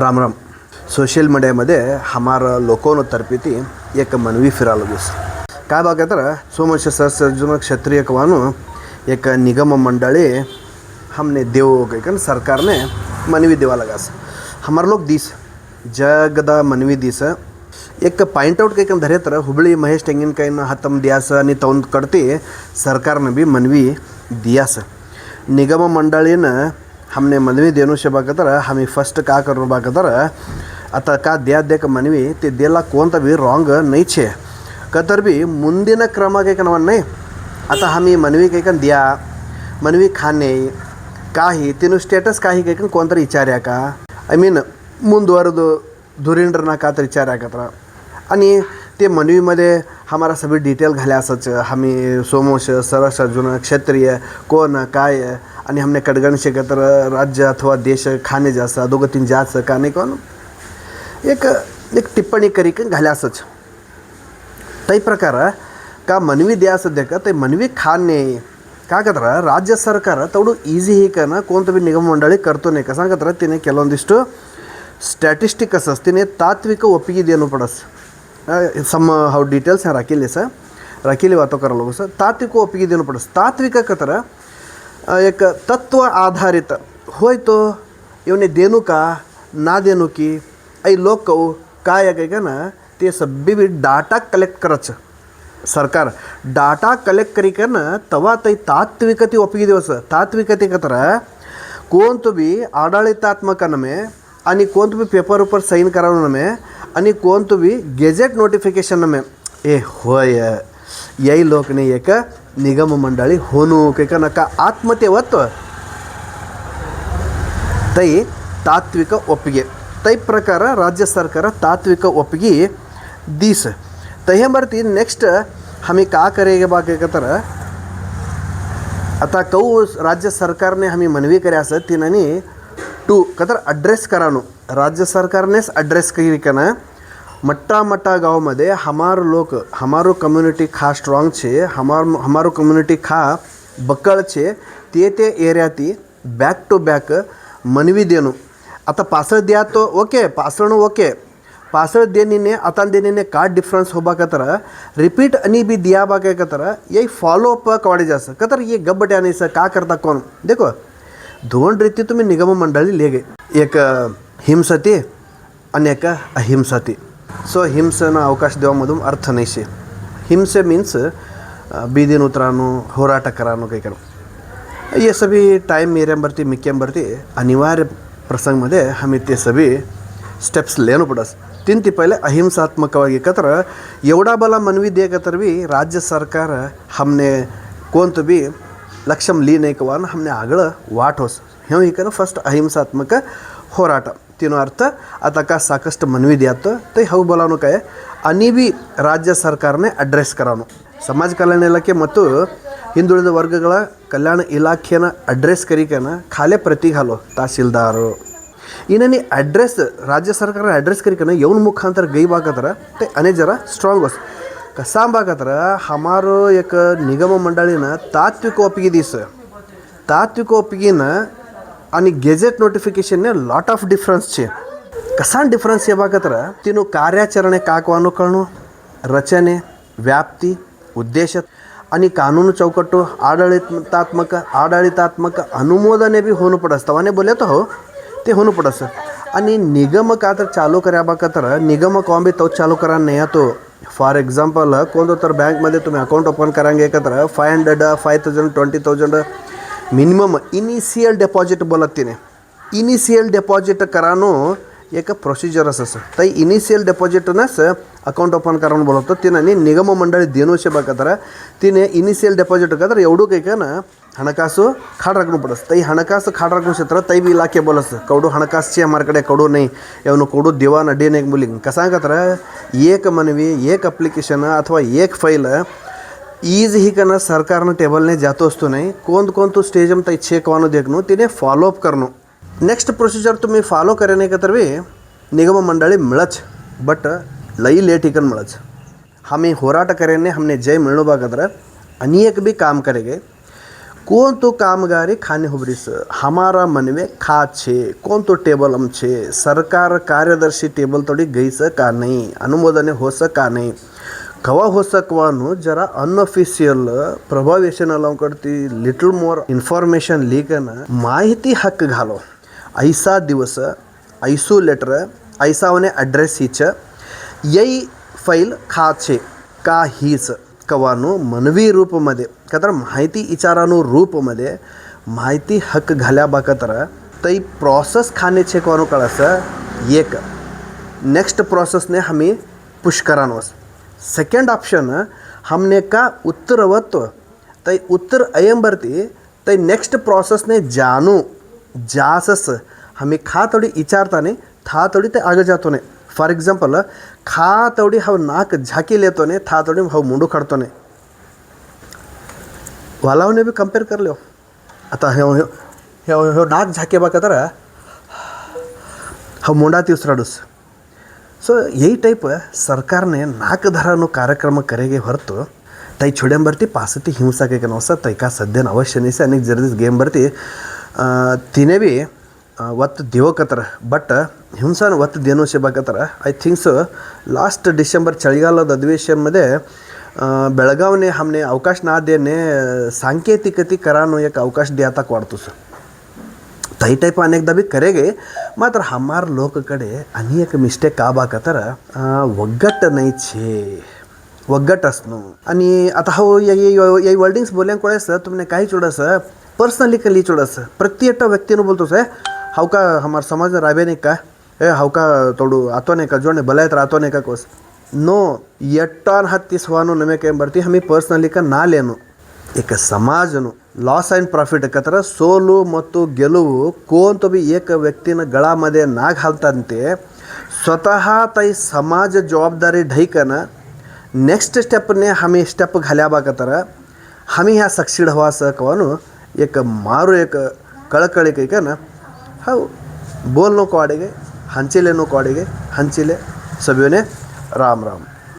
Ram Ram social मीडियामध्ये हमारा लोकोनं तर्पिती एक मनवी फिरायला दिस काय बाग तर सोमश सहस्रजुन क्षत्रिय कवानं एक निगम मंडळी हमने देव कैकन सरकारने मनवी देवा लगास हमार लोक दिस ಜಗದ मनवी दिस एक ಪಾಯಿಂಟ್ आउट ಕೈಕಂದು ಧರೆತರ ಹುಬ್ಬಳ್ಳಿ ಮಹೇಶ್ ತೆಂಗಿನಕಾಯಿನ ಹತ್ತಮ ದಿಯಾಸ ನೀ ತೊಂದು ಕಡ್ತಿ ಸರ್ಕಾರನ ಬಿ मनवी दियास निगम मंडळीन ಹಮ್ನೆ ಮದುವೆ ದೇನುಷ್ಯ ಬಾಕತ್ತಾರ ಹಮಿ ಫಸ್ಟ್ ಕಾಕರು ಬಾಕತ್ತಾರ ಅತ ಕಾ ದೇಕ ಮನವಿ ತಿ ದೇಲ್ಲ ಕೋಂತ ಬಿ ರಾಂಗ್ ನೈಚೆ ಕತರ್ ಬಿ ಮುಂದಿನ ಕ್ರಮ ಕೈಕನವನ್ನೇ ಅತ ಹಮಿ ಮನವಿ ಕೈಕನ್ ದ್ಯಾ ಮನವಿ ಖಾನೆ ಕಾಹಿ ತಿನ್ನು ಸ್ಟೇಟಸ್ ಕಾಹಿ ಕೈಕನ್ ಕೋಂತರ ವಿಚಾರ ಯಾಕ ಐ ಮೀನ್ ಮುಂದುವರೆದು ಧುರೀಂಡ್ರನ ಕಾತರ ವಿಚಾರ ಯಾಕತ್ರ ಅನಿ ते मनवीमध्ये हमारा सगळी डिटेल घाल्या असंच आम्ही सोमोश सरस अर्जुन क्षत्रिय कोण काय आणि हमने कडगण तर राज्य अथवा देश खाणे जास्त अधोगतीन जास्त का नाही कोण एक एक टिप्पणी करी का घाल्या असंच तै प्रकार का मनवी द्या सध्या का ते मनवी खाणे का ಕತ್ರ ರಾಜ್ಯ ಸರ್ಕಾರ ತೌಡು ಈಸಿ ಹೀಕನ ಕೋಂತ ಬಿ ನಿಗಮ ಮಂಡಳಿ ಕರ್ತೋನೆ का सांगत्र तिने ಕೆಲವೊಂದಿಷ್ಟು ಸ್ಟ್ಯಾಟಿಸ್ಟಿಕ್ असस तिने तात्विक ಒಪ್ಪಿಗೆ देणं पडस सम हाऊ डिटेल्स ह्या राखील सर राखील वातो करायला लोक सर तात्विक ಒಪ್ಪಿಗೆ देणं पडस तात्विक कत्र एक तत्व आधारित होय तो येऊन देणू का ना देणू की ऐ लोक काय आहे का ना ते सब्बी बी डाटा कलेक्ट करायचं ಸರ್ಕಾರ ಡಾಟಾ ಕಲೆಕ್ಟ್ ಕರಿಕನ ತವಾ ತೈ ತಾತ್ವಿಕತೆ ಒಪ್ಪಿಗೆ दिवस तात्विकते कत्र कोण तुम्ही आडाळितात्मक नमे आणि कोण तुम्ही पेपर उपर साईन करावं नमे आणि कोण तुम्ही गेजेट नोटिफिकेशन नमे ए होय याई लोकने एक निगम मंडळी होणू का नका आत्मतेवत्व तै ತಾತ್ವಿಕ ಒಪ್ಪಿಗೆ ತೈ ಪ್ರಕಾರ ರಾಜ್ಯ ಸರ್ಕಾರ ತಾತ್ವಿಕ ಒಪ್ಪಿಗೆ ದೀಸ್ तहे बरती नेक्स्ट आम्ही का करेगे बाकी तर आता कौ राज्य सरकारने आम्ही मनवी करे असं तिनानी टू का तर अड्रेस करानो राज्य सरकारनेच अड्रेस करी का ना मट्टा मट्टा गावामध्ये हमार लोक हमारो कम्युनिटी खा स्ट्रॉंग छे हमार हमारो कम्युनिटी खा बक्कळ छे ते ते एरियाती बॅक टू बॅक मनवी देणू आता पासळ द्या तो ओके पासळणं ओके पासळ देणीने आता देणीने का डिफरन्स होबा कतर रिपीट आणि बी दिया बा काय कतर ये फॉलो अप कवाडे जास्त कतर ये गब्बटे आणि सर का करता कोण देखो दोन रीती तुम्ही निगम मंडळी लेगे एक ಹಿಂಸತಿ ಅನೇಕ ಅಹಿಂಸತಿ. ಸೊ ಹಿಂಸನ ಅವಕಾಶ ದೇವ ಮದು ಅರ್ಥ ನೈಸಿ. ಹಿಂಸೆ ಮೀನ್ಸ್ ಬೀದಿನ ನೂತ್ರನು, ಹೋರಾಟಕರಾನು ಕೈ ಕಡು ಎ ಸಭಿ ಟೈಮ್ ಮೀರೇಂ ಬರ್ತಿ ಅನಿವಾರ್ಯ ಪ್ರಸಂಗ ಮದೇ ಹಮಿತ್ ಎ ಸ್ಟೆಪ್ಸ್ ಲೇನು ಬಿಡ ತಿಂತಿ ಪೈಲೆ ಅಹಿಂಸಾತ್ಮಕವಾಗಿ ಕತ್ರ ಎವಡಾ ಬಲ ಮನವಿ ದೇಗತ್ತರ ರಾಜ್ಯ ಸರ್ಕಾರ ಹಮ್ನೆ ಕೋಂತ ಬಿ ಲಕ್ಷಂ ಲೀನೇಕವಾನು ಹಮ್ನೆ ಆಗಳ ವಾಟ್ ಹೊಸ ಹೇಮ ಈ ಫಸ್ಟ್ ಅಹಿಂಸಾತ್ಮಕ ಹೋರಾಟ. ತಿನ್ನೋ ಅರ್ಥ ಅದಕ್ಕೆ ಸಾಕಷ್ಟು ಮನವಿ ದಿಯಾತು ತೈ ಹೌ ಬೋಲಾನು काय आणि बी ರಾಜ್ಯ ಸರ್ಕಾರನೇ ಅಡ್ರೆಸ್ ಕರಾನು ಸಮಾಜ ಕಲ್ಯಾಣ ಇಲಾಖೆ ಮತ್ತು ಹಿಂದುಳಿದ ವರ್ಗಗಳ ಕಲ್ಯಾಣ ಇಲಾಖೆನ ಅಡ್ರೆಸ್ ಕರಿಕನ ಖಾಲೆ ಪ್ರತಿ घालो तहसीलदार इन्हें ॲड्रेस राज्य सरकार ॲड्रेस करी ना येऊन मुखांतर गई बागतर ते अनेक जरा स्ट्रॉंग बस कसा बागतर हमारो एक निगम मंडळीनं तात्विक ಒಪ್ಪಿಗೆ दिस तात्विक ಒಪ್ಪಿಗೆನ અને ಗೆಜೆಟ್ નોટિફિકેશનને લોટ ઓફ डिफरन्स છે કશાನ್ ಡಿಫ್ರೆನ್ಸ್ ಯಾವಾಗತ್ರ ತಿನ್ನು ಕಾರ್ಯಾಚರಣೆ ಹಾಕುವ ಕಣ್ಣು रचने व्याप्ती उद्देश आणि कानून चौकट आडळितात्मक आडळितात्मक अनुमोदने बी होणं पडसतं आणि बोले तो हो ते होणं पडसं. आणि निगम का तर चालू करा बा का तर निगम कॉम बी तो चालू करा नाही येतो फॉर एक्झाम्पल कोणतं तर बँकमध्ये तुम्ही अकाउंट ओपन करा एकत्र. Five hundred five thousand twenty thousand minimum initial deposit ಬೋಲತ್ತೀನಿ. Initial deposit ಕರಾನು ಏಕ ಪ್ರೊಸೀಜರ್ ಅಸ ಸರ್. ತೈ ಇನಿಷಿಯಲ್ ಡೆಪಾಸಿಟ್ನ ಅಕೌಂಟ್ ಓಪನ್ ಕರೋನ್ ಬೋಲತ್ತ. ತಿನ ನಿಗಮ ಮಂಡಳಿ ದೇನೋಶ ಬೇಕಾದ್ರೆ ತಿನೇ ಇನಿಷಿಯಲ್ ಡೆಪಾಸಿಟ್ ಹಾಕಿದ್ರೆ ಎರಡೂ ಕೈಕನ ಹಣಕಾಸು ಖಾಡ್ ರಕನು ತೈ ಹಣಕಾಸು ಖಾಡ್ ಸತ್ರ ತೈ ಬಿ ಇಲಾಖೆ ಬೋಲಸ್ ಕೌಡು ಹಣಕಾಸು ಮಾರ್ಕಡೆ ಕೌಡು ನೈ ಇವನು ಕೊಡು ದಿವಾನ ಡೇನೆಗೆ ಮುಲಿಂಗ್. ಕಸಾಂಗತ್ರ ಏಕ ಮನವಿ, ಏಕ ಅಪ್ಲಿಕೇಶನ್ ಅಥವಾ ಏಕ ಫೈಲ್ ಈಸ್ ಹೀಕನ ಸರ್ಕಾರನ ಟೇಬಲ್ನೇ ಜಾತೋಸ್ತೂನೆ कौन कौन तो स्टेज हम तय छे कवानो देखनो તેને ફોલો અપ કરનો. નેક્સ્ટ પ્રોસિજર તો મેં ફોલો કરીને કતર વે નિગમ મંડળે મળચ બટ લઈ લે ટીકન મળચ हमें होराट કરીને हमने જય મળણોબા કતર. અનેક બી કામ કરેગે કોણ તો કામગારી ખાને હુબરીસ હમારા મનવે ખા છે કોણ તો ટેબલ અમ છે, સરકાર કાર્યદર્શી ટેબલ તોડી ગઈ શકા નહીં, અનુમોદને હો શકા નહીં. ಕವ ಹೊಸ ಕ್ವಾನು ಜರ ಅನ್ಅಫಿಷಿಯಲ್ ಪ್ರಭಾವೇಶನ್ ಅಲ್ಲ ಕಡ್ತಿ ಲಿಟಲ್ ಮೋರ್ ಇನ್ಫಾರ್ಮೇಷನ್ घालो ಮಾಹಿತಿ दिवस ಘಾಲೋ ಐಸಾ ದಿವಸ ಐಸು ಲೆಟ್ರ್ ಐಸಾವನೆ ಅಡ್ರೆಸ್ ಈಚ ಯೈ ಫೈಲ್ ಖಾಚೆ का हीच कवानो मनवी रूपमध्ये का तर माहिती इचारानो रूपमध्ये माहिती हक्क घाल्याबाकतर तई प्रोसेस खाणे छे कवानो कळस एक नेक्स्ट प्रोसेसने आम्ही पुष्करानोस सेकेंड ऑप्शन हमने का उत्तरवत्व तय उत्तर अयम भरती तय नेक्स्ट प्रोसेस ने जानू जासस हमें खा थोडी इचारताने था थोडी ते आगे जातोने फॉर एक्झाम्पल खा तवडी हा नाक झाकी लेतोने था तवडी मुंडो मुंडू काढतोने वालावने बी कंपेअर करलो आता हे ह्यो ह्यो नाक झाके बाकत्र हा मुंडाती उसराडूस ಸೊ ಈ ಟೈಪ್ ಸರ್ಕಾರನೇ ನಾಲ್ಕು ಧರನು ಕಾರ್ಯಕ್ರಮ ಕರೆಗೆ ಹೊರತು ತೈ ಬರ್ತಿ ಪಾಸತಿ ಹಿಂಸಾಕೈಕ ನೋಸ ತೈಕಾ ಸದ್ಯನ ಅವಶ್ಯನಿಸಿ ಅನೇಕ ಜರದಿಸ್ ಗೇಮ್ ಬರ್ತಿ ತಿನೇವಿ ಒತ್ತು ದೇವಕತ್ತರ ಬಟ್ ಹಿಂಸಾನ ಒತ್ತು ದೇನೋ ಶಿಬಾಕತ್ತರ ಐ ಥಿಂಕ್ಸ್ ಲಾಸ್ಟ್ ಡಿಸೆಂಬರ್ ಚಳಿಗಾಲದ ಅಧಿವೇಶನದೇ ಬೆಳಗಾವಿನೇ ಹಮ್ನೆ ಅವಕಾಶ ನಾದೇನೆ ಸಾಂಕೇತಿಕತೆ ಕರಾನು ಯಾಕೆ ಅವಕಾಶ ದ್ಯಾತಕ್ಕೆ ಕೊಡ್ತು ಸರ್. ताई टाईप अनेकदा बी करेगे मात्र हमार लोककडे आणि एक मिस्टेक का बाकतर ಒಗ್ಗಟ್ಟು नाही छे ಒಗ್ಗಟ್ಟು असणं आणि आता हो या वर्डिंग्स बोलण्यां कोळेस तुमने काही चोडस पर्सनली कली चोडस प्रत्येक व्यक्तीनं बोलतो सर हाव का हमार समाज राबे नाही का ए हाव का तोडू आतो नाही का जोडणे बलायत राहतो नाही का कोस नो ಎಟ್ಟಾನ್ ಹತ್ತಿಸುವಾನು ನಮಗೆ ಏನು ಬರ್ತಿ ಹಮಿ ಪರ್ಸ್ನಲಿ ಕ ನಾಲೇನು ಏಕ ಸಮಾಜನು ಲಾಸ್ ಆ್ಯಂಡ್ ಪ್ರಾಫಿಟ್ ಕತರ ಸೋಲು ಮತ್ತು ಗೆಲುವು ಕೋಂತಬಿ ಏಕ ವ್ಯಕ್ತಿನ ಗಳ ಮದೆ ನಾಗ ಹಲ್ತಂತೆ. ಸ್ವತಃ ತೈ ಸಮಾಜ ಜವಾಬ್ದಾರಿ ಢೈಕನ ನೆಕ್ಸ್ಟ್ ಸ್ಟೆಪ್ನೇ ಹಮಿ ಸ್ಟೆಪ್ ಹಲ್ಯಾಬಾಕತ್ತಾರ ಹಮಿ ಹ್ಯಾ ಸಕ್ಸೀಡ್ ಹವಾಸಕವನು ಏಕ ಮಾರು ಏಕ ಕಳಕಳಿಕೈಕನ ಹೌ, ಬೋಲ್ನೋ ಕ್ವಾಡಿಗೆ, ಹಂಚಿಲೆನೋ ಕ್ವಾಡಿಗೆ, ಹಂಚಿಲೆ, ಸಭಿಯೋನೆ, ರಾಮ್ ರಾಮ್.